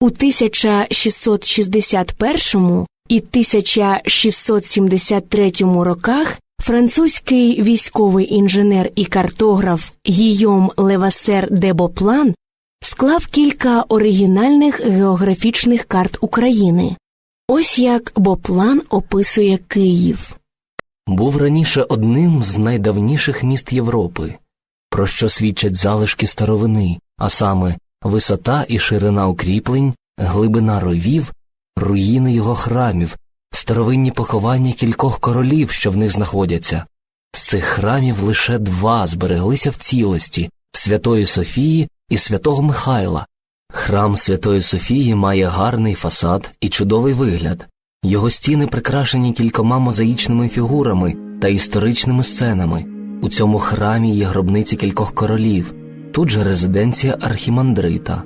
У 1661 і 1673 роках французький військовий інженер і картограф Гійом Левасер де Боплан склав кілька оригінальних географічних карт України. Ось як Боплан описує Київ. був раніше одним з найдавніших міст Європи, про що свідчать залишки старовини, а саме висота і ширина укріплень, глибина ровів, руїни його храмів, старовинні поховання кількох королів, що в них знаходяться. З цих храмів лише два збереглися в цілості Святої Софії і Святого Михайла. Храм Святої Софії має гарний фасад і чудовий вигляд. Його стіни прикрашені кількома мозаїчними фігурами та історичними сценами. У цьому храмі є гробниці кількох королів, тут же резиденція архімандрита.